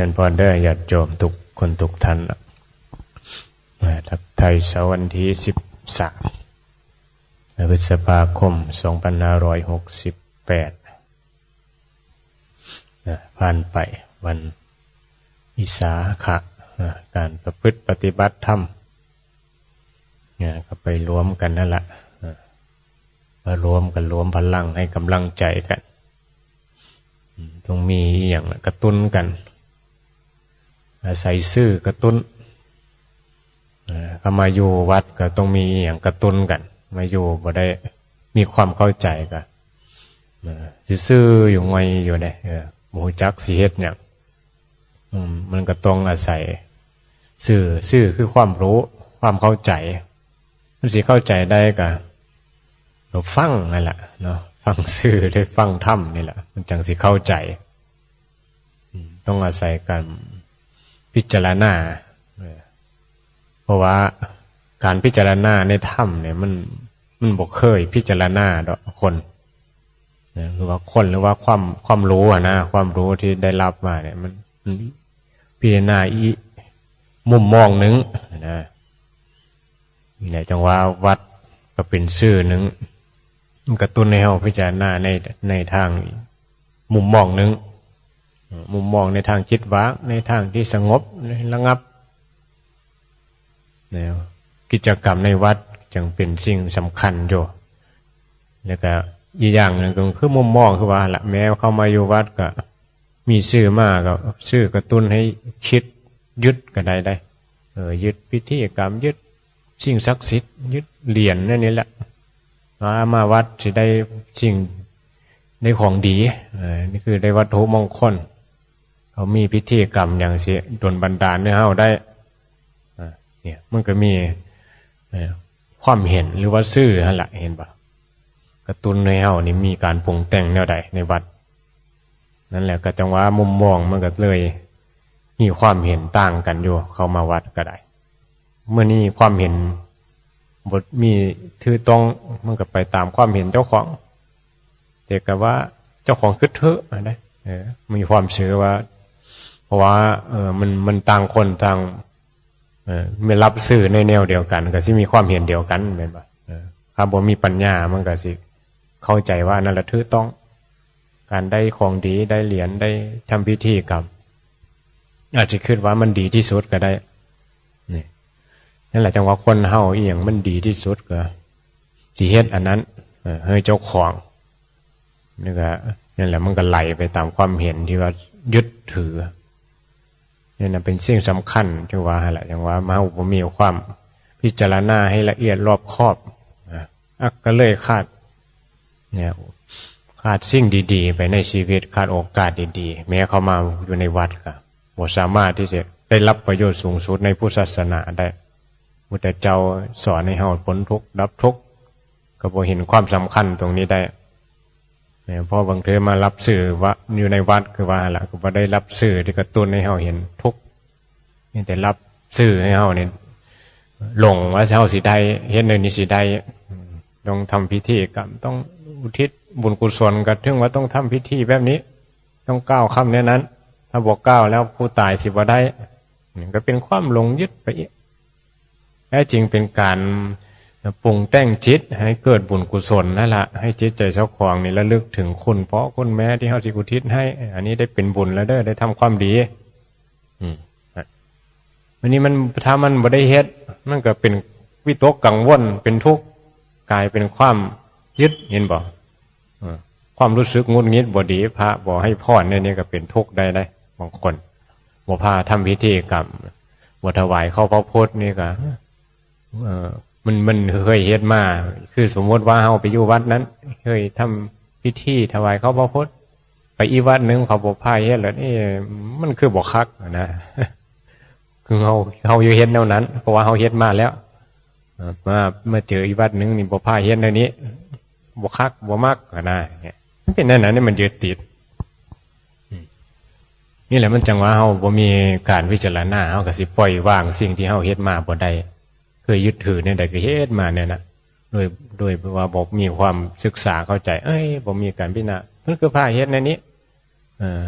เป็นพรได้ญาติโยมทุกคนทุกท่านนะทักไทยเสาร์วันที่สิบสามพฤษภาคมสองพันห้าร้อยหกสิบแปดผ่านไปวันอิสาขะนะการประพฤติปฏิบัติธรรมเนี่ยก็ไปรวมกันนั่นแหละมารวมกันรวมพลังให้กำลังใจกัน ต้องมีอย่างกระตุ้นกัน อาศัยซื่อกระตุ้นเอ่อก็มาอยู่วัดก็ต้องมีอย่างกระตุ้นกัน มาอยู่บ่ได้มีความเข้าใจกันซื่ออยู่ไงอยู่เนี่ยหมูจักสีเฮ็ดเนี่ยมันก็ต้องอาศัยซื่อซื่อคือความรู้ ความเข้าใจมันสิเข้าใจได้ก็เราฟังนั่นแหละเนาะฟังซื่อได้ฟังถ้ำนี่แหละ มันจังสิเข้าใจ ต้องอาศัยกัน พิจารณาเออเพราะว่าการพิจารณาในถ้ำเนี่ยมันมันบกเคยพิจารณาดอกคนนะหรือว่าคนหรือว่าความความรู้อะนะความรู้ที่ได้รับมาเนี่ยมันพิจารณาอีมุมมองหนึ่งนะนี่แหละจังว่าวัดก็เป็นชื่อหนึ่งมันกระตุ้นให้เราพิจารณาในในทางมุมมองหนึ่ง มุมมองในทางจิตว่างในทางที่สงบระงับแล้วกิจกรรมในวัดจึงเป็นสิ่งสำคัญอยู่แล้วก็อีกอย่างหนึ่งก็คือมุมมองคือว่าละแม้เข้ามาอยู่วัดก็ มีชื่อมากก็ชื่อกระตุ้นให้คิดยึดก็ได้ได้เออยึดพิธีกรรมยึดสิ่งศักดิ์สิทธิ์ยึดเหรียญนั่นนี่แหละมามาวัดจะได้สิ่งได้ของดีเออนี่คือได้วัตถุมงคล เขามีพิธีกรรมอย่างเสียดนบันดาลให้เฮาได้เนี่ยมันก็มีความเห็นหรือว่าซื่อหั่นละเห็นปะกระตุ้นให้เฮานี่มีการปรุงแต่งแนวใดในวัด นั่นแหละก็จังว่ามุมมองมันก็เลยมีความเห็นต่างกันอยู่ เข้ามาวัดก็ได้ เมื่อนี้ความเห็นบทมีถือต้องมันก็ไปตามความเห็นเจ้าของแต่ก็ว่าเจ้าของคือเถอะนะเออมีความเชื่อว่า ราะว่าเออมันมันต่างคนต่างเออไม่รับสื่อในแนวเดียวกันก็สิมีความเห็นเดียวกันเป็นปะเออถ้าบ่มีปัญญามันก็สิเข้าใจว่านั่นละถือต้อง การได้ของดีได้เหรียญได้ทำพิธีกรรมอาจจะคิดว่ามันดีที่สุดก็ได้นี่นั่นแหละจังว่าคนเฮาอียงมันดีที่สุดก็สิเฮ็ดอันนั้นเออให้เจ้าของนี่ก็นั่นแหละมันก็ไหลไปตามความเห็นที่ว่ายึดถือ นี่นะเป็นสิ่งสำคัญจังว่าหั่นแหละจังว่ามาอุปมีความพิจารณาให้ละเอียดรอบคอบอะก็เลยขาดเนี่ยขาดสิ่งดีๆ ไปในชีวิตขาดโอกาสดีๆ แม้เขามาอยู่ในวัดก็บ่สามารถที่จะได้รับประโยชน์สูงสุดในพุทธศาสนาได้พุทธเจ้าสอนให้เฮาพ้นทุกข์ดับทุกข์ก็บ่เห็นความสำคัญตรงนี้ได้ เนี่ยพอบางเทอมารับสื่อว่าอยู่ในวัดคือว่าละก็บ่ได้รับสื่อที่กระตุ้นให้เฮาเห็นทุกนี่แต่รับสื่อให้เฮาเนี่ยหลงว่าเฮาสิได้เฮ็ดในนี้สิได้ต้องทำพิธีกรรมต้องอุทิศบุญกุศลก็ถึงว่าต้องทำพิธีแบบนี้ ต้องก้าวคำนี้นั้น ถ้าบอกก้าวแล้วผู้ตายสิบ่ได้ก็เป็นความหลงยึดไปอีกแท้จริงเป็นการ ปรุงแต่งจิตให้เกิดบุญกุศลนั่นแหละให้จิตใจเจ้าของนี่ระลึกถึงคุณเพราะคุณแม่ที่เขาสิกุทิศให้ อันนี้ได้เป็นบุญแล้วเด้อได้ทำความดี อืมวันนี้มันถ้ามันบ่ได้เฮ็ดมันก็เป็นวิตกกังวลเป็นทุกข์กลายเป็นความยึดเห็นบ่เออความรู้สึกงุนงิดบ่ดีพระบ่ให้พรเนี่ยนี่ก็เป็นทุกข์ได้ได้บางคนบ่พาทำพิธีกรรมบ่ถวายเข้าพระพุทธนี่ก็ มันมันเคยเฮ็ดมา คือสมมติว่าเฮาไปอยู่วัดนั้น เคยทำพิธีถวายเขาพระพุทธไปอีวัดหนึ่งเขาบอกพายเฮ็ดแล้วนี่มันคือบอกคักนะคือเฮาเฮาอยู่เฮ็ดแนวนั้น เพราะว่าเฮาเฮ็ดมาแล้วเออมามาเจออีวัดหนึ่งนี่บอกพายเฮ็ดแนวนี้บอกคักบ่มักนะเนี่ยมันเป็นนั่นนะนี่มันยึดติดนี่แหละมันจังว่าเฮาบ่มีการพิจารณาเฮาก็สิปล่อยวางสิ่งที่เฮาเฮ็ดมาบ่ได้ เคยยึดถือเนี่ยแต่ก็เฮ็ดมาเนี่ยนะโดยโดยว่าบอกมีความศึกษาเข้าใจ เอ้ยผมมีการพิจารณามันคือผ้าเฮ็ดในนี้เออ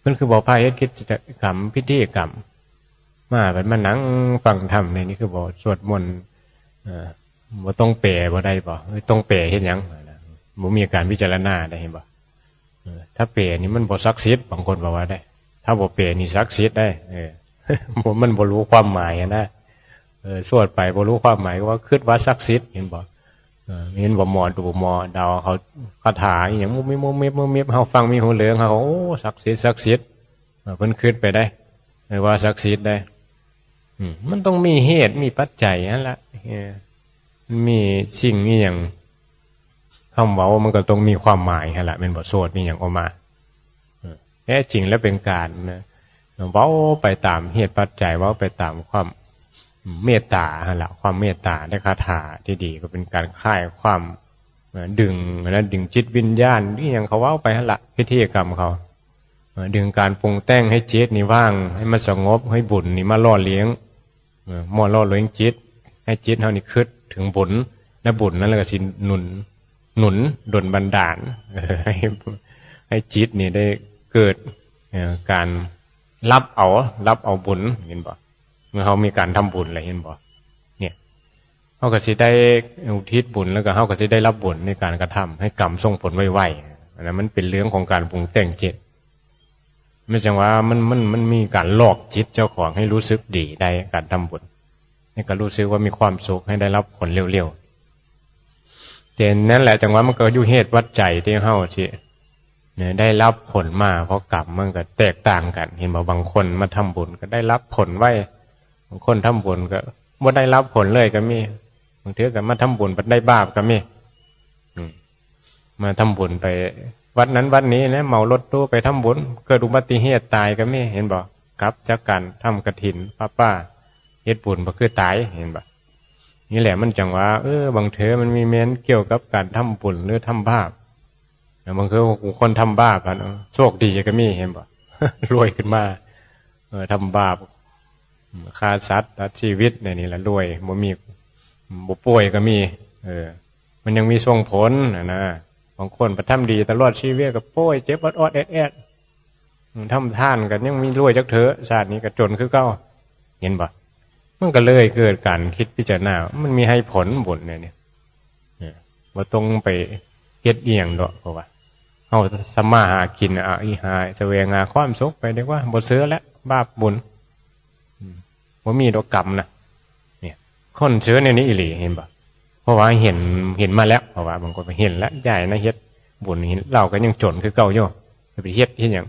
เพิ่นคือบอกพาเฮ็ดกิจกรรมพิธีกรรมมาแบบมานั่งฟังธรรมในนี่คือบอกสวดมนต์เออบ่ต้องแปลบ่ได้บ่เอ้ยต้องแปลเฮ็ดหยังบ่มีการพิจารณาได้เห็นบ่เออถ้าแปลนี่มันบ่ศักดิ์สิทธิ์บางคนบอกว่าได้ ถ้าบ่แปลนี่ศักดิ์สิทธิ์ได้ เออมันบ่รู้ความหมายนะ สวดไปบ่รู้ความหมายว่าคิดว่าศักดิ์สิทธิ์เห็นบออเห็นบ่หมอดูหมอดาวเขาคาถาอย่างมุมิมุมิมุมิเฮาฟังมีหูเหลืองเฮาโอ้ศักดิ์สิทธิ์ศักดิ์สิทธิ์เพิ่นคิดไปได้ว่าศักดิ์สิทธิ์ได้มันต้องมีเหตุมีปัจจัยนั่นแหละมีสิ่งมีอย่างคำว้ามันก็ต้องมีความหมายนั่นละเป็นบทสวดมีอย่างออกมาเออแท้จริงแล้วเป็นการนะเว้าไปตามเหตุปัจจัยเว้าไปตามความ เมตตาละความเมตตาในคาถาที่ดีก็เป็นการคลายความดึงนะดึงจิตวิญญาณที่ย่างเขาว้าไปละพิธีกรรมเขา ดึงการปรุงแต่งให้จิตนี่ว่าง ให้มันสงบให้บุญนี่มาล่อเลี้ยงเอ่อมอล่อเลี้ยงจิต ให้จิตเฮานี่คิดถึงบุญและบุญนั่นแหละก็สิหนุนหนุนดลบันดาลให้ให้จิตนี่ได้เกิดการรับเอารับเอาบุญเห็นบ่ เมื่อเขามีการทำบุญอะไรเห็นบ่เนี่ยเขาก็สิได้อุทิศบุญแล้วก็เขาก็สิได้รับบุญในการกระทำให้กรรมส่งผลไวๆอันนั้นมันเป็นเรื่องของการปรุงแต่งจิตไม่ใช่ว่ามันมันมันมีการหลอกจิตเจ้าของให้รู้สึกดีได้การทำบุญให้ก็รู้สึกว่ามีความสุขให้ได้รับผลเร็วๆแต่นั่นแหละจังหวะมันก็อยู่เหตุวัดใจที่เฮาสิเนี่ยได้รับผลมาเพราะกรรมมันก็แตกต่างกัน เห็นบ่บางคนมาทำบุญก็ได้รับผลไว้ บางคนทำบุญก็บ่ได้รับผลเลยก็มีบางทีก็มาทำบุญบ่ได้บาปก็มีมาทำบุญไป วัดนั้นวัดนี้นะเมารถตู้ไปทำบุญเกิดอุบัติเหตุตายก็มีเห็นบ่ครับจากการทำกระถินป้าป้าเฮ็ดบุญก็คือตายเห็นบ่นี่แหละมันจังว่าเออบางเทอมันมีเม้นเกี่ยวกับการทำบุญหรือทำบาปแต่บางเทอคนทำบาปกันโชคดีก็มีเห็นบ่รวยขึ้นมาเออทำบาป ฆ่าสัตว์ตัดชีวิตเนี่ยนี่แหละรวยบ่มีบ่ป่วยก็มี เออ มันยังมีส่งผลนะนะบางคนประทำดีตลอดชีวิตกับโป้ยเจ็บอดอดแอดแอดทำท่านกันยังมีรวยจักเถอะชาตินี้ก็จนคือเก้าเห็นปะมันก็เลยเกิดการคิดพิจารณา มันมีให้ผลบุญเนี่ยเนี่ยว่าต้องไปเฮ็ดเอียงดอกเพราะว่าเอาสมาหากินอะอีหายเสวงหาความสุขไปเดียกว่าบ่เสือแล้วบาปบุญ ว่ามีดอกกรรมนะเนี่ยคนเชื้อในนี้อิหลีเห็นปะเพราะว่าเห็นเห็นมาแล้วเพราะว่าบางคนไปเห็นแล้วใหญ่นะเฮ็ดบุญเห็นเราก็ยังจนคือเก่าอยู่ไปเฮ็ดเฮ็ดอย่าง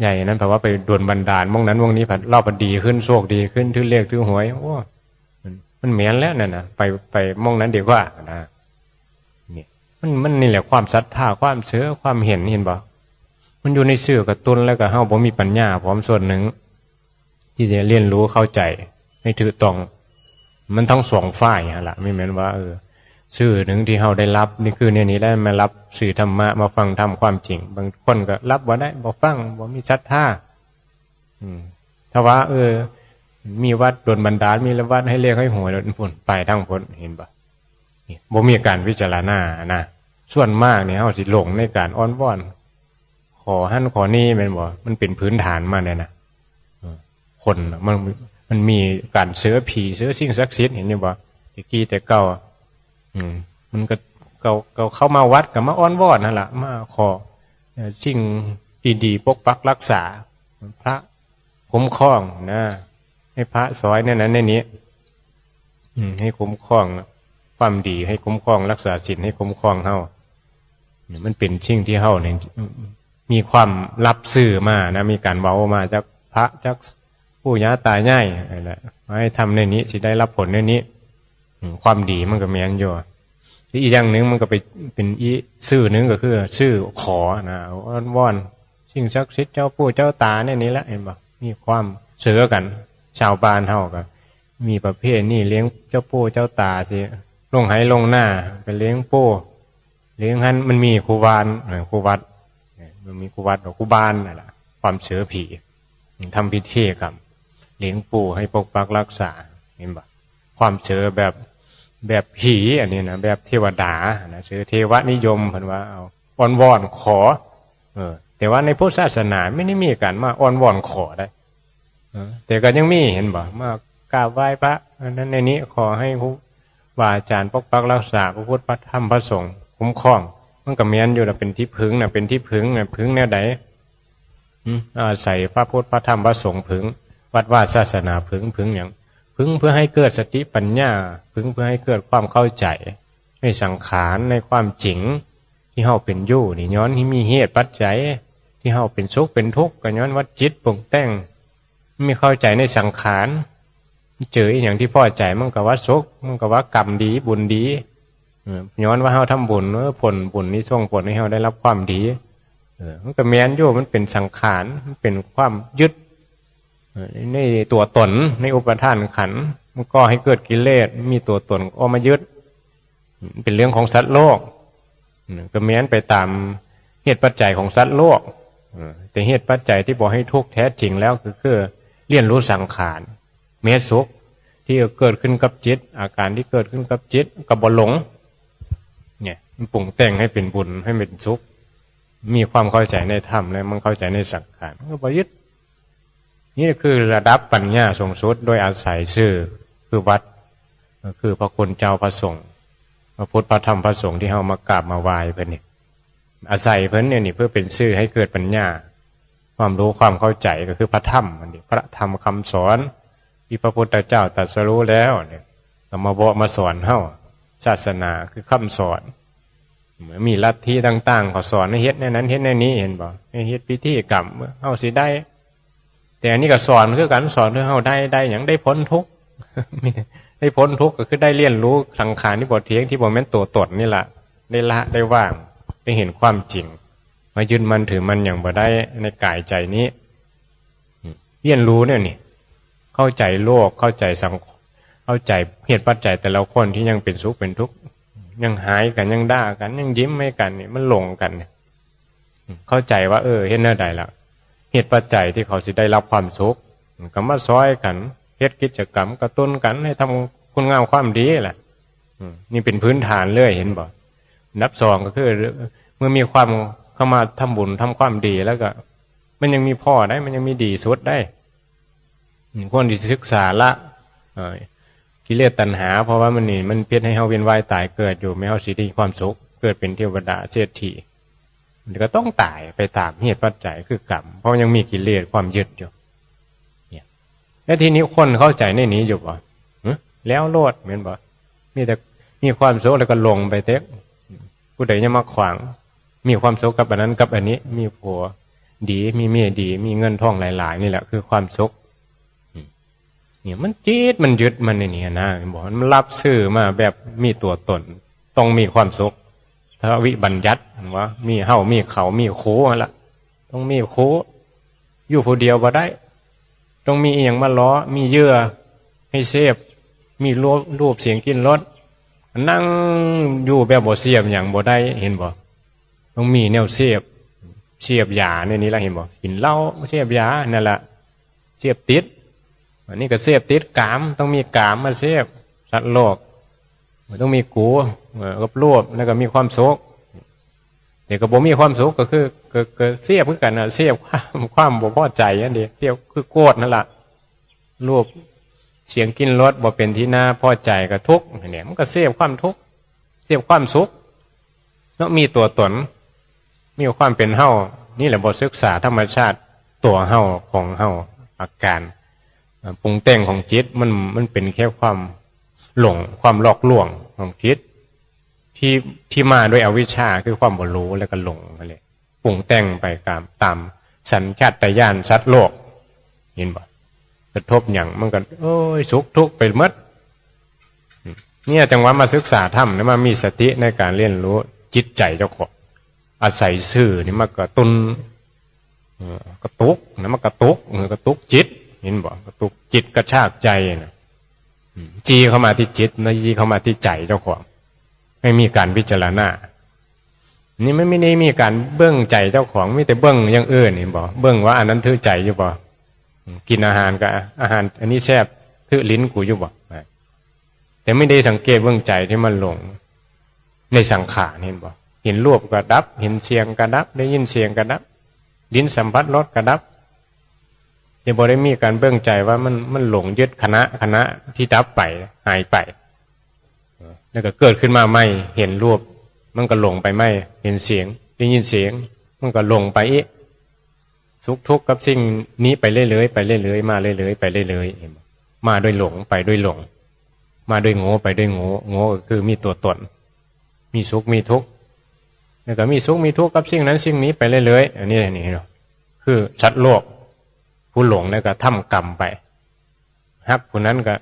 ใหญ่นั้นแปลว่าไปดวนบันดาลมองนั้นมองนี้ผัดเล่าผัดดีขึ้นโชคดีขึ้นทื่อเลขทื่อหวยโอ้มันมันเหมียนแล้วนั่นนะไปไปมองนั้นดีกว่านะเนี่ยมันมันนี่แหละความศรัทธาความเชื่อความเห็นเห็นบ่มันอยู่ในเสื่อกับตุนแล้วก็เฮาบ่มีปัญญาพร้อมส่วนหนึ่ง ที่จะเรียนรู้เข้าใจ ให้ถือตรงมันทั้งสองฝ่ายฮะละไม่เหมือนว่าเออสื่อหนึ่งที่เราได้รับ นี่คือเนี่ยนี้ได้มารับสื่อธรรมะมาฟังทำความจริง บางคนก็รับว่าได้บอกฟังบอกมีศรัทธาอืมถ้าว่า เออ มีวัดโดนบันดาลมีละวัดให้เรียกให้หวยโดนผลไปทั้งผลเห็นปะบ่มีการวิจารณานะส่วนมากเนี่ยเขาสิหลงในการอ้อนวอน ขอหั่นขอนี่เป็นบ่มันเป็นพื้นฐานมาเนี่ยนะ คนมันมันมีการเสือผีเสือสิ่งศักดิ์สิทธิ์เห็นอยู่บ่ตะกี้แต่เก่าอืม มันก็เก่าเก่าเข้ามาวัดกับมาอ้อนวอนนั่นแหละมาขอสิ่งดีๆปกปักรักษาพระคุ้มครองนะให้พระสอยเนี่ยนั้นในนี้ อืม ให้คุ้มครองความดีให้คุ้มครองรักษาศีลให้คุ้มครองเฮาเนี่ยมันเป็นสิ่งที่เฮาเนี่ยมีความรับสื่อมานะ มีการเว้ามาจากพระจาก ผู้ยาตายง่ายอะไรแหละให้ทำในนี้สิได้รับผลในนี้ ความดีมันก็แมนอยู่ที่อีกอย่างหนึ่งมันก็ไปเป็นอีซื่อหนึ่งก็คือชื่อขอนะอ้อนวอนสิ่งศักดิ์สิทธิ์เจ้าปู่เจ้าตาเนี่ยนี่แหละเห็นปะมีความเสือกัน ชาวบ้านเฮาก็มีประเภทนี่เลี้ยงเจ้าปู่เจ้าตาสิลงไหลงหน้าไปเลี้ยงปู่เลี้ยงหันมันมีครูบานเออครูวัดมันมีครูวัดกับครูบานนั่นแหละความเสือผีทำพิธีกรรม เลี้ยงปู่ให้ปกปักรักษาเห็นปะความเชื่อแบบแบบผีอันนี้นะแบบเทวดานะเชื่อเทวนิยมพันว่าเอาอ้อนวอนขอ เออ แต่ว่าในพุทธศาสนาไม่ได้มีการมาอ้อนวอนขอได้เออแต่ก็ยังมีเห็นบ่มากราบไหว้พระนั้นในนี้ขอให้ครูบาอาจารย์ปกปักรักษาพระพุทธพระธรรมพระสงฆ์คุ้มครองมันก็เมียนอยู่นะเป็นที่พึ่งนะเป็นที่พึ่งนะพึ่งแนวใดอืมอาศัยพระพุทธพระธรรมพระสงฆ์พึ่ง วัดว่าศาสนาพึ่งพึ่งอย่างพึ่งเพื่อให้เกิดสติปัญญา พึ่งเพื่อให้เกิดความเข้าใจในสังขารในความจริง ที่เฮาเป็นอยู่นี่ย้อนที่มีเหตุปัจจัย ที่เฮาเป็นสุขเป็นทุกข์ก็ย้อนว่าจิตปรุงแต่งไม่เข้าใจในสังขารเจออย่างที่พ่อใจมันก็ว่าสุขมันก็ว่ากรรมดีบุญดีย้อนว่าเฮาทำบุญเออผลบุญนี้ส่งผลให้เฮาได้รับความดีเออมันก็แม้นอยู่มันเป็นสังขารมันเป็นความยึด ในตัวตนในอุปทานขันมันก็ให้เกิดกิเลสมีตัวตนก็มายึด เป็นเรื่องของสัตว์โลกก็เมียนไปตามเหตุปัจจัยของสัตว์โลกแต่เหตุปัจจัยที่บอกให้ทุกข์แท้จริงแล้วคือคือเรียนรู้สังขารเมสุขที่เกิดขึ้นกับจิต อาการที่เกิดขึ้นกับจิตกับบหลง เนี่ยมันปรุงแต่งให้เป็นบุญให้เป็นสุข มีความเข้าใจในธรรมและมันเข้าใจในสังขารมันก็บยึด นี่คือระดับปัญญาสูงสุดโดยอาศัยชื่อคือวัดก็คือพระคุณเจ้าพระสงฆ์พระพุทธพระธรรมพระสงฆ์ที่เฮามากราบมาไหว้เพิ่นนี่อาศัยเพิ่นเนี่ยนี่เพื่อเป็นชื่อให้เกิดปัญญา ความรู้ความเข้าใจก็คือพระธรรมมันนี่พระธรรมคำสอนที่พระพุทธเจ้าตรัสรู้แล้วเนี่ยมาบอกมาสอนเฮาศาสนาคือคำสอนเหมือนมีลัทธิต่างๆเขาสอนให้เฮ็ดในนั้นเฮ็ดในนี้เห็นบ่ให้เฮ็ดพิธีกรรมเฮาสิได้ แต่อันนี้ก็สอนคือกันสอนให้เฮาได้ได้อย่างได้พ้นทุกข์ได้พ้นทุกข์ก็คือได้เรียนรู้สังขารที่บทเทียงที่บทแม่นตัวตนนี่แหละได้ละได้ว่างได้เห็นความจริงมายึดมันถือมันอย่างบ่ได้ในกายใจนี้เรียนรู้เนี่ยนี่เข้าใจโลกเข้าใจสังเข้าใจเหตุปัจจัยแต่ละคนที่ยังเป็นสุขเป็นทุกข์ยังหายกันยังด่ากันยังยิ้มให้กันเนี่ยมันหลงกันเนี่ยเข้าใจว่า เออเห็นเนื้อใดละ เหตุปัจจัยที่เขาสิได้รับความสุขก็มาซอยกันเฮ็ดกิจกรรมกระตุ้นกันให้ทำคุณงามความดีแหละนี่เป็นพื้นฐานเลยเห็นบ่นับสองก็คือเมื่อมีความเข้ามาทำบุญทำความดีแล้วก็ มันยังมีพ่อได้มันยังมีดีสุดได้คนที่ศึกษาละเอกิเลสตัณหา เพราะว่ามันนี่มันเพี้ยรให้เฮาเวียนว่ายตายเกิดอยู่ไม่เฮาสิได้ความสุข เกิดเป็นเทวดาเศรษฐี มันก็ต้องตายไปตามเหตุปัจจัยคือกรรม เพราะยังมีกิเลสความยึดอยู่ยแล้วทีนี้คนเข้าใจในนี้อยู่บ่หึแล้วโลดเหมือนบ่มีแต่มีความสุขแล้วก็ลงไปเต็กผู้ใดจะมาขวาง มีความสุขกับอันนั้นกับอันนี้ มีผัวดีมีเมียดี มีเงินทองหลาย ๆ นี่แหละคือความสุขเนี่ยมันจีดมันยึดมันในนี้นะบอกมันรับซื่อมาแบบมีตัวตน ต้องมีความสุข ถ้าวิบัญญัติว่ามีเห่ามีเขามีโคนั่นละต้องมีโคอยู่ผู้เดียวบ่ได้ ต้องมีอย่างมาล้อ มีเยื่อ ให้เสพมีรูปรูปเสียงกินรสนั่งอยู่แบบบ่เสียบอย่างบ่ได้เห็นบ่ต้องมีแนวเสียบเสียบยาในนี้ละเห็นบ่กินเหล้าเสียบยานั่นแหละเสียบติดอันนี้ก็เสียบติดกาม ต้องมีกามมาเสียบสัตว์โลก มันต้องมีกูกับรวบแล้วก็มีความสุขเดี๋ยวก็บ่มีความสุขก็คือก็ก็เสียบคือกันนะเสียบความความบ่พอใจอันเดียเสียบคือโกรธนั่นแหละรวบเสียงกินรสบ่เป็นที่น่าพอใจก็ทุกข์เนี่ยมันก็เสียบความทุกข์เสียบความสุขแล้วมีตัวตน มีความเป็นเฮานี่แหละบทศึกษาธรรมชาติตัวเฮาของเฮาอาการปรุงแต่งของจิตมันมันเป็นแค่ความ หลงความหลอกลวงของจิตที่ที่มาด้วยอวิชชาคือความบ่รู้แล้วก็หลงไปเลยปรุงแต่งไปตามตามสัญชาตญาณสัตว์โลกเห็นบ่กระทบอย่างมันก็โอ้ยสุขทุกข์ไปมดอืมเนี่ยจังหวะมาศึกษาธรรมนี่มามีสติในการเรียนรู้จิตใจเจ้าของอาศัยสื่อนี่มากระตุนกระตุกนะมากระตุกเออกระตุกจิต เห็นบ่กระตุกจิตกระชากใจนะ จีเข้ามาที่จิตนะยีเข้ามาที่ใจเจ้าของ ไม่มีการพิจารณา นี่ไม่ไม่ได้มีการเบื้องใจเจ้าของไมีแต่เบื้องอย่างอื่นนี่บอกเบื้องว่าอันนั้นถือใจอยู่บ่กินอาหารกับอาหาร อันนี้แซ่บถือลิ้นกูอยู่บ่แต่ไม่ได้สังเกตเบื้องใจที่มันหลง ในสังขารเห็นบ่เห็นรูปก็ดับ เห็นเสียงก็ดับ ได้ยินเสียงก็ดับดิ้นสัมผัสรสกระดับ จะบ่ได้มีการเบื้องใจว่ามันมันหลงยึดคณะคณะที่ดับไปหายไปแล้วก็เกิดขึ้นมาใหม่เห็นรูป มันก็หลงไปไม่เห็นเสียงได้ยินเสียง มันก็หลงไปอีกสุขทุกกับสิ่งนี้ไปเรื่อยๆไปเรื่อยๆมาเรื่อยๆไปเรื่อยๆมาด้วยหลงไปด้วยหลง มาด้วยโง่ไปด้วยโง่โง่ก็คือมีตัวตน มีสุขมีทุกข์แล้วก็มีสุขมีทุกข์กับสิ่งนั้นสิ่งนี้ไปเรื่อยๆอันนี้นี่เนาะคือชัดโลก ผู้หลงแล้วก็ทำกรรมไปฮักผู้นั้นก็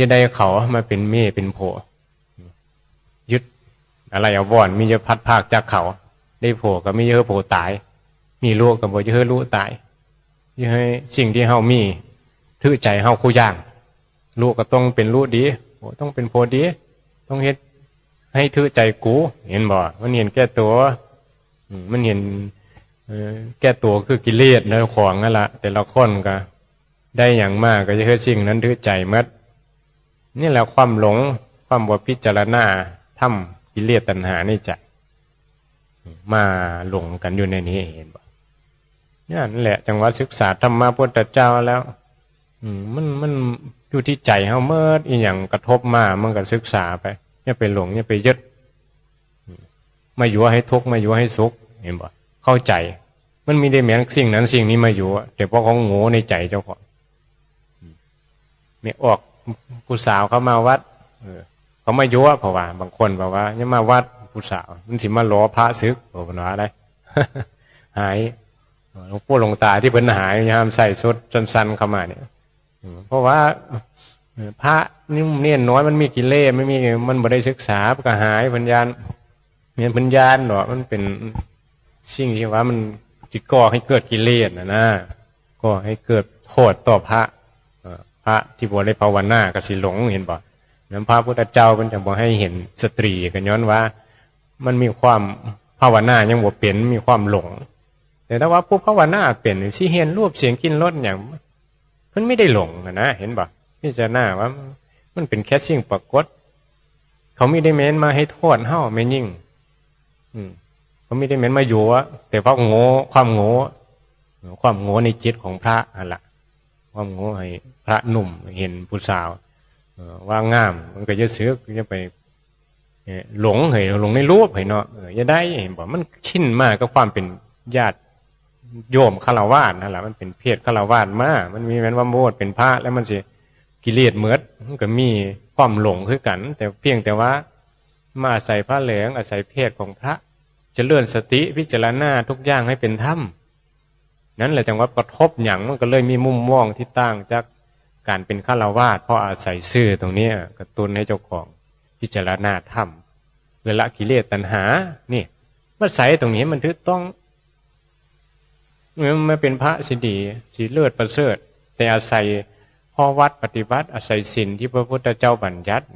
จะได้เขามาเป็นเม่เป็นโผยึดอะไรเอาบ่อนมีจะพัดภาคจากเขา ได้โผก็มีเยอะโผตาย มีลูกกับบ่เยอะลูกตายยังให้สิ่งที่เฮามีถือใจเฮาคู่ย่างลูกก็ต้องเป็นลูกดีโอต้องเป็นโพดี ต้องเฮ็ดให้ถือใจกู เห็นบ่มันเห็นแก่ตัว มันเห็น แก้ตัวคือกิเลสนะของนั่นละแต่ละคนก็ ได้อย่างมากก็จะเฮ็ดสิ่งนั้นถือใจมัดนี่แหละความหลงความบ่พิจารณาทำกิเลสตัณหาในใจมาหลงกันอยู่ในนี้เห็นบ่เนี่ยนั่นแหละ จังหวะศึกษาธรรมะพุทธเจ้าแล้วมันมันอยู่ที่ใจเฮาเมื่ออีหยังกระทบมามันก็ศึกษาไปอย่าไปหลงอย่าไปยึดอืมมาอยู่ให้ทุกข์มาอยู่ให้สุขเห็นบ่เข้าใจ มันมีได้แม้นสิ่งนั้นสิ่งนี้มาอยู่แต่เพราะเขาโง่ในใจเจ้าของมไม่ออกผู้สาวเขามาวัด เออ เขามายั่วเพราะว่า บางคนบอกว่าเนี่ยมาวัดผู้สาว มันสิมาล้อพระซึกบอกว่าอะไรหายหลวงปู่หลวงตาที่เป็นหายยามใส่ชุดจนสันเข้ามาเนี่ยเพราะว่าพระนี่เนี่ยน้อยมันมีกิเลสไม่มีมันบ่ได้ศึกษาก็หายปัญญาเนี่ยปัญญาหรอกมันเป็นสิ่งที่ว่ามัน จิก่อให้เกิดกิเลสนะนะก็ให้เกิดโทษต่อพระพระที่บ่ได้ภาวนาก็สิหลงเห็นบ่นั้นพระพุทธเจ้ามันจะบอกให้เห็นสตรีกันย้อนว่า มันมีความภาวนายังบ่เป็นมีความหลง แต่ถ้าว่าผู้ภาวนาเป็นสิเห็นรูปเสียงกินรสอย่างมันไม่ได้หลงอะนะเห็นปะพิจารณาว่ามันเป็นแค่สิ่งปรากฏ เขาไม่ได้เม้นมาให้โทษเฮ้าไม่ยิ่ง อืม เขาไม่ได้เม้นมาอยู่อะแต่เพราะโง่ความโง่ความโง่ในจิตของพระอะละความโง่ให้พระหนุ่มเห็นผู้สาวว่างาม มันก็จะเสือกจะไปหลงให้หลงในรูปให้เนาะจะได้เห็นบอกมันชินมากกับความเป็นญาติโยมฆราวาสนั่นแหละมันเป็นเพศฆราวาสมากมันมีแม้นว่าโมดเป็นพระแล้วมันสิกิเลสเมือดมันก็มีความหลงคือกัน แต่เพียงแต่ว่ามาอาศัยพระเหลืองอาศัยเพศของพระ จะเลื่อนสติพิจารณาทุกอย่างให้เป็นธรรมนั่นแหละจังว่ากระทบอย่างมันก็เลยมีมุมมองที่ต่างจากการเป็นฆราวาสเพราะอาศัยซื่อตรงนี้กระตุ้นให้เจ้าของพิจารณาธรรมเพื่อละกิเลสตัณหา นี่มาใส่ตรงนี้มันถือต้องมันไม่เป็นพระสิดีสีเลือดประเสริฐ แต่อาศัยข้อวัดปฏิบัติอาศัยศีลที่พระพุทธเจ้าบัญญัติ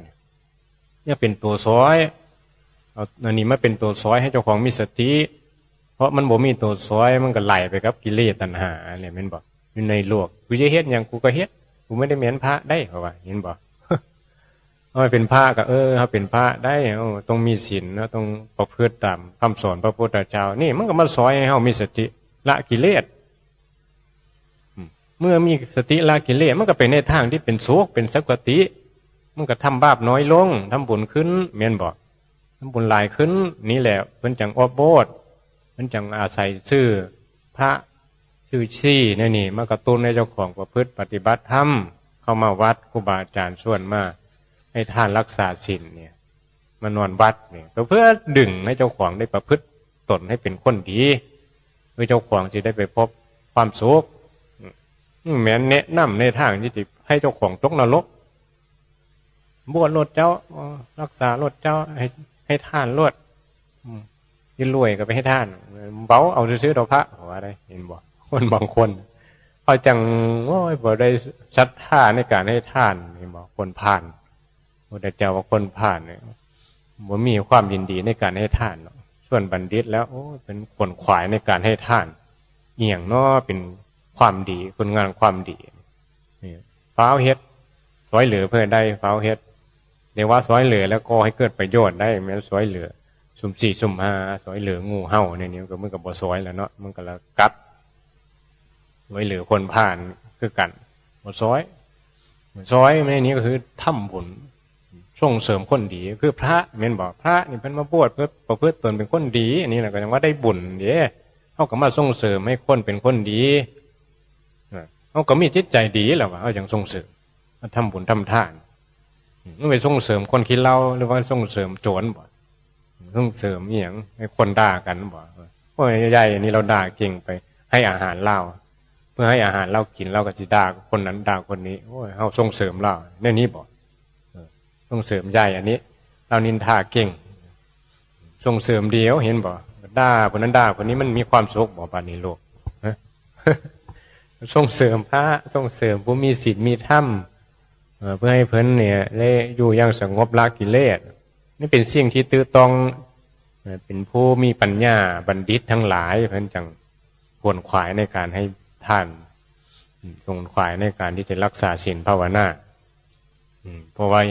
เนี่ยเป็นตัวซ้อย เอาอันนี้มาเป็นตัวซอยให้เจ้าของมีสติเพราะมันบ่มีตัวซอยมันก็ไหลไปกับกิเลสตัณหาอะไรแม่นบอกอยู่ในโลกกูจะเฮ็ดอย่างกูก็เฮ็ดกูไม่ได้เหมือนพระได้เพราะว่าเห็นบอกเอาเป็นพระก็เออเขาเป็นพระได้เต้องมีศีลนะต้องประพฤติตามคำสอนพระพุทธเจ้า นี่มันก็มาสอนให้เขามีสติละกิเลสเมื่อมีสติละกิเลสมันก็เป็นในทางที่เป็นสุขเป็นสักติ มันก็ทำบาปน้อยลงทำบุญขึ้นเมียนบอก ทำบุญหลายขึ้นนี่แหละเพิ่นจังอบโบสเพิ่นจังอาศัยชื่อพระชื่อซี่นี่นี่มากระตุ้นให้เจ้าของประพฤติปฏิบัติธรรมเข้ามาวัดครูบาอาจารย์ส่วนมากให้ท่านรักษาศีลเนี่ยมานอนวัดเนี่ยเพื่อดึงให้เจ้าของได้ประพฤติตนให้เป็นคนดีเพื่อเจ้าของจะได้ไปพบความสุขแม้นแนะนำในทางที่จะให้เจ้าของตกนรกบวชรถเจ้ารักษารถเจ้าให้ ให้ท่านรถอืมยิ่รวยก็ไปให้ท่านเบาเอาซื้อๆดอกพระว่าได้เห็นบ่คนบางคนเขาจังโอ้ยบ่ได้ศรัทธาในการให้ท่านเห็นบ่คนผ่านพระเจ้าว่าคนผ่านเนี่ยบ่มีความยินดีในการให้ท่านหรอกส่วนบัณฑิตแล้วโอ้เป็นขนขวายในการให้ท่านเอียงเนาะเป็นความดีคนงานความดีนี่ฟ้าวเฮ็ดสวยเหลือเพื่อได้ฟ้าวเฮ็ด เรียกว่าสวยเหลือแล้วก็ให้เกิดประโยชน์ได้แม้นสวยเหลือสุ่มสี่สุ่มห้าสวยเหลืองูเห่าในนี้ก็มันก็บ่สวยแล้วเนาะมันก็ละกัดไว้เหลือคนผ่านคือกันหมดซอยหมดซอยในนี้ก็คือถ้ำผลส่งเสริมคนดีคือพระเมนบอกพระนี่เป็นมาบวชเพื่อประพฤติตนเป็นคนดีอันนี้แหละก็ยังว่าได้บุญเด้เขาก็มาส่งเสริมให้คนเป็นคนดีเขาก็มีจิตใจดีแล้วว่าเขาอย่างส่งเสริมมาทำบุญทำทาน ไม่ไปส่งเสริมคนคิดเล่าหรือว่าส่งเสริมโจรบ่ส่งเสริมอหย่างให้คนด่ากันบ่โอ้ยใหญ่ๆนี่เราด่าเก่งไป ให้อาหารเล่าเพื่อให้อาหารเรากินเราก็จะด่าคนนั้นด่าคนนี้โอ้ยเขาส่งเสริมเราในนี้บ่ส่งเสริมใหญ่อันนี้ เรานินทาเก่ง ส่งเสริมเดียวเห็นบ่ด่าคนนั้นด่าคนนี้มันมีความสุขบ่ปานนี้โลกส่งเสริมพระส่งเสริมผู้มีศีลมีธรรม เพื่อให้เพิ่นเนี่ยได้อยู่อย่างสงบละกิเลสนี่เป็นสิ่งที่ตื้อต้องเป็นผู้มีปัญญาบัณฑิตทั้งหลาย เพิ่นจังควรขวายในการให้ท่านทรงขวายในการที่จะรักษาศีลภาวนาเพราะว่า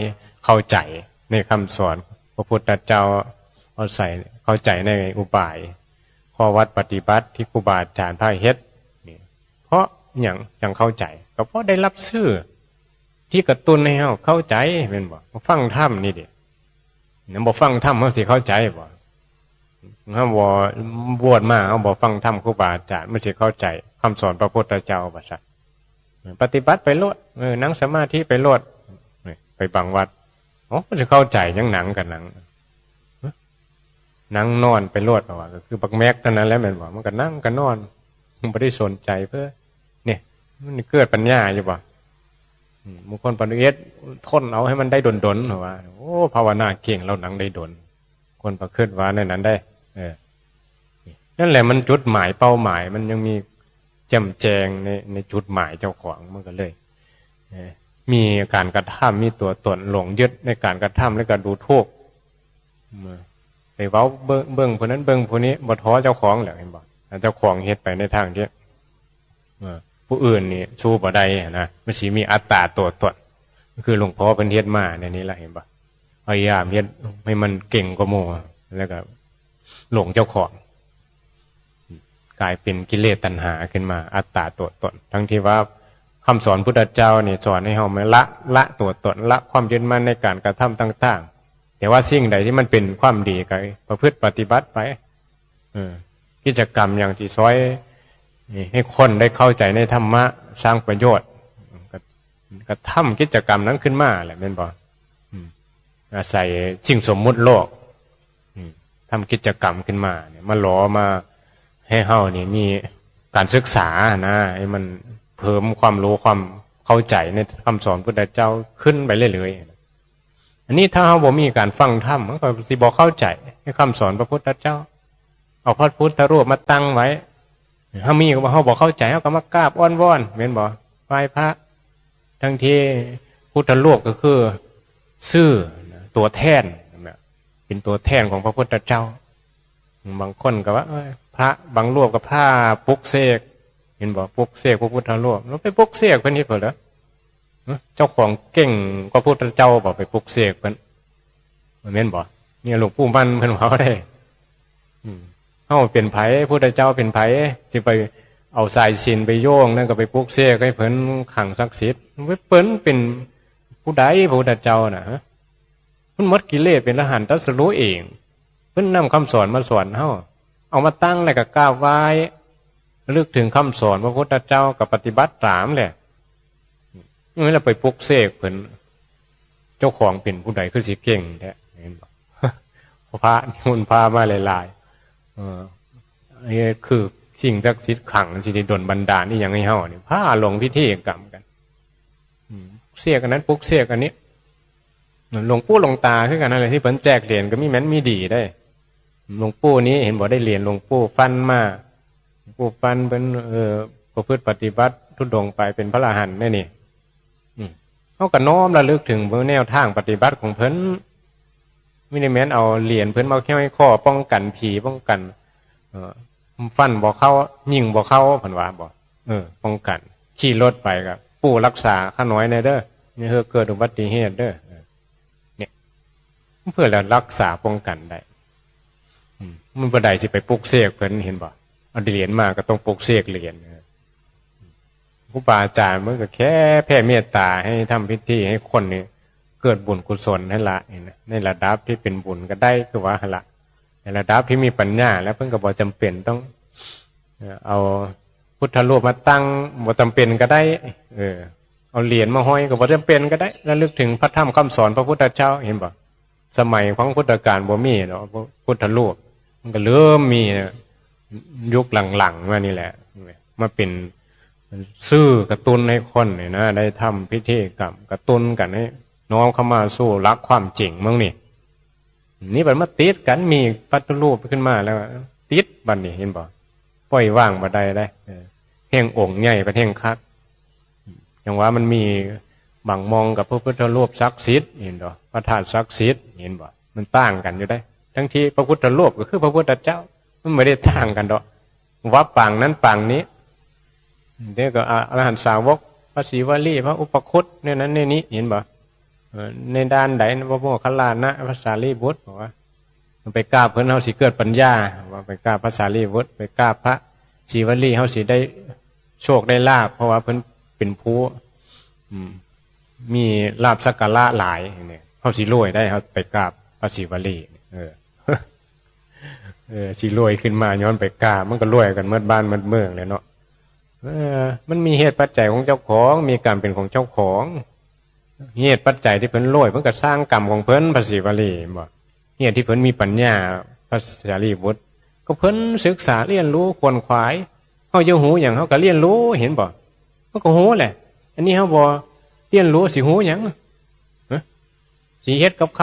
เข้าใจในคำสอนพระพุทธเจ้าเอาใส่เข้าใจในอุบายข้อวัดปฏิบัติที่ครูบาอาจารย์พาเฮ็ดเพราะอย่างยังเข้าใจ ก็เพราะได้รับชื่อ ที่กระตุ้นให้เราเข้าใจเป็นบ่ฟังธรรมนี่เดีเนี่ยบ่ฟังธรรมเขาสิเข้าใจบ่ถ้าบ่บวชมาเขาบ่ฟังธรรมครูบาอาจารย์มันสิเข้าใจคำสอนพระพุทธเจ้าบ่ซัปฏิบัติไปโลดเออนั่งสมาธิไปโลดไปบางวัดโอ้มันจะเข้าใจยังหนังกับหนังนั่งนอนไปโลดเอาว่าก็คือบักแม็กเท่านั้นแล้วม่นบอกมันก็นั่งก็นอนมันไม่ได้สนใจเพื่อ เนี่ย มันเกิดปัญญาอยู่บ่ มบางคนปฏิเอสทนเอาให้มันได้ดนดนๆเหรอว่าโอ้ภาวนาเก่งเราหนังได้ดน คนประคืดว่าในนั้นได้ เออนั่นแหละมันจุดหมายเป้าหมาย มันยังมีแจ่มแจงในในจุดหมายเจ้าของมันก็เลยเมีการกระทำมีตัวตนหลงยึดในการกระทำและการดูทุกข์ไปเว้าเบิ่งเบิ่งผู้นั้นเบิ่งผู้นี้บ่ท้อเจ้าของแหละเห็นบ่เจ้าของเฮ็ดไปในทางที่เออ ผู้อื่นนี่สู้บ่ได้นะมันสิมีอัตตาตัวตนคือหลวงพ่อเพิ่นเฮ็ดมาในนี้แหละเห็นบ่พยายามเฮ็ดให้มันเก่งกว่าหมู่แล้วก็หลงเจ้าของ กลายเป็นกิเลสตัณหาขึ้นมา อัตตาตัวตน ทั้งที่ว่าคำสอนพุทธเจ้าเนี่ยสอนให้เฮามละละตัวตนละความยึดมั่นในการกระทำต่าง ๆ แต่ว่าสิ่งใดที่มันเป็นความดีก็ประพฤติปฏิบัติไปเออกิจกรรมอย่างที่ซ้อย ให้คนได้เข้าใจในธรรมะสร้างประโยชน์ก็กทำกิจกรรมนั้นขึ้นมาแหละแม่นบอกอาศัยสิ่งสมมุติโลกทำกิจกรรมขึ้นมาเนี่ยมาหลอมาให้เฮานี่มีการศึกษานะให้มันเพิ่มความรู้ความเข้าใจในคำสอนพุทธเจ้าขึ้นไปเรื่อยๆอันนี้ถ้าเราบ่มีการฟังธรรมมันก็สิบ่เข้าใจในคำสอนพระพุทธเจ้า เอาพระพุทธรูปมาตั้งไว้ ถ้ามีก็บ่เฮาบ่เข้าใจเฮาก็มากราบอ้อนวอนแม่นบ่ไหว้พระ ทั้งที่พุทธรูปก็คือ ซื่อตัวแทนนเป็นตัวแทนของพระพุทธเจ้า บางคนก็ว่าเอ้ยพระบางรูปก็ผ้าปลุกเสกเห็นบ่ปลุกเสกพระพุทธรูปแล้วไปปลุกเสกเพิ่นนี่เพิ่นเหรอเจ้าของเก่งก็พุทธเจ้าบอกไปปลุกเสกเพิ่นแม่นบอกเนี่ยหลวงปู่มันเพิ่นเขาได้อืมาเป็นไผพุทธเจ้าเป็นไผสิไปเอาสายสินไปโยงนั่นก็ไปปลุกเสกให้เพิ่นขังศักดิ์สิทธิ์เพิ่นเป็นผู้ใดพระพุทธเจ้าน่ะเพิ่นมดกิเลสเป็นอรหันตัสรู้เอง เพิ่นนำคำสอนมาสอนเฮาเอามาตั้งแล้วก็กราบไหว้ลึกถึงคำสอนพระพุทธเจ้ากับปฏิบัติตามแหละเมื่อเราไปปลุกเสกเพิ่นเจ้าของเป็นผู้ใดคือสิเก่งแท้เห็นบ่พระนิมนต์พามาหลายๆ นนี้คือสิ่งศักดิ์สิทธิ์ขังสิได้ดลบันดาลนี่ยังให้เฮานี่พาลงพิธีกรรมกันเสียกันนั้นปลุกเสียกันนี้หลวงปู่หลวงตาคือกันอะไรที่เพิ่นแจกเหรียญก็มีแม้นมีดีได้หลวงปู่นี้เห็นบอกได้เหรียญหลวงปู่ฟันมาหลวงปู่ฟันเป็นเออประพฤติปฏิบัติทุดงไปเป็นพระอรหันต์แน่นี่เขาก็น้อมระลึกถึงแนวทางปฏิบัติของเพิ่น ไม่ได้แม้นเอาเหรียญเพิ่อนมาแค่ให้ข้อป้องกันผีป้องกัน เออฟันบอกเข้ายิงบอกเข้าผันว่าบอกเออ ป้องกัน ขี่รถไปกับปู่รักษาข้าน้อยในเด้อนี่เฮอเกิดอุบัติเหตุเด้อเนี่ย เพื่อเรารักษาป้องกันได้อมันบ่ได้สิไปปลุกเสกเพิ่นเห็นบ่เอาเหรียญมาก็ต้องปลุกเสกเหรียญเออครูบาอาจารย์มันก็แค่แผ่เมตตาให้ทำพิธีให้คนนี่ เกิดบุญกุศลนี่นะในระดับที่เป็นบุญก็ได้คือว่าละในระดับที่มีปัญญา แล้วเพิ่นก็บ่จำเป็นต้องเอาพุทธรูปมาตั้งบ่จำเป็นก็ได้ เออ เอาเหรียญมาห้อยก็บ่จำเป็นก็ได้ระลึกถึงพระธรรมคำสอนพระพุทธเจ้าเห็นบ่สมัยของพุทธกาลบ่มีเนาะพุทธรูปมันก็เริ่มมียุคหลังๆมานี่แหละมาเป็นซื่อกระตุ้นให้คนเนี่ยนะ ได้ทำพิธีกรรมกระตุ้นกันให้ น้อมเข้ามาสู่รักความจริงมืองนี่นี่มันมาติดกันมีพัทธรูปขึ้นมาแล้วติดบัดนี้เห็นบ่ปล่อยว่างบ่ได้ได้เออแห่งองค์ใหญ่ประเทศคักอย่างว่ามันมีบางมองกับพระพุทธรูปศักดิ์สิทธิ์เห็นบ่พระธาตุศักดิ์สิทธิ์เห็นบ่มันต่างกันอยู่ได้ ทั้งที่พระพุทธรูปก็คือพระพุทธเจ้า มันไม่ได้ต่างกันดอกว่าปางนั้นปางนี้เดี๋ยวก็อรหันสาวกพระศรีวลีพระอุปคุตเนี่ยนั้นในนี้เห็นบ่ ในด้านใดพระโมคคัลลานะพระสารีบุตรบอกว่าไปกราบเพิ่อนเฮาสิเกิดปัญญาว่าไปกราบพระสารีบุตรไปกราบพระศรีวลีเฮาสิได้โชคได้ลาภเพราะว่าเพิ่อนเป็นผู้มีลาภสักการะหลายเนี่ยเฮาสิรวยได้เฮาไปกราบพระศรีวลีเออเออสิรวยขึ้นมาย้อนไปกราบมันก็รวยกันเมื่อบ้านเมื่อเมืองเลยเนาะเออมันมีเหตุปัจจัยของเจ้าของ มีการเป็นของเจ้าของ เหตุปัจจัยที่เพิ่นรวยเพิ่นก็สร้างกรรมของเพิ่นพระศรีวลีบ่เหตุที่เพิ่นมีปัญญาภาษาลีบุตรก็เพิ่นศึกษาเรียนรู้ควรขวายเฮาจะหูอย่างเฮาก็เรียนรู้เห็นบ่มันก็หูแหละ อันนี้เฮาบ่เรียนรู้สิหูหยังสิเฮ็ดกับเขา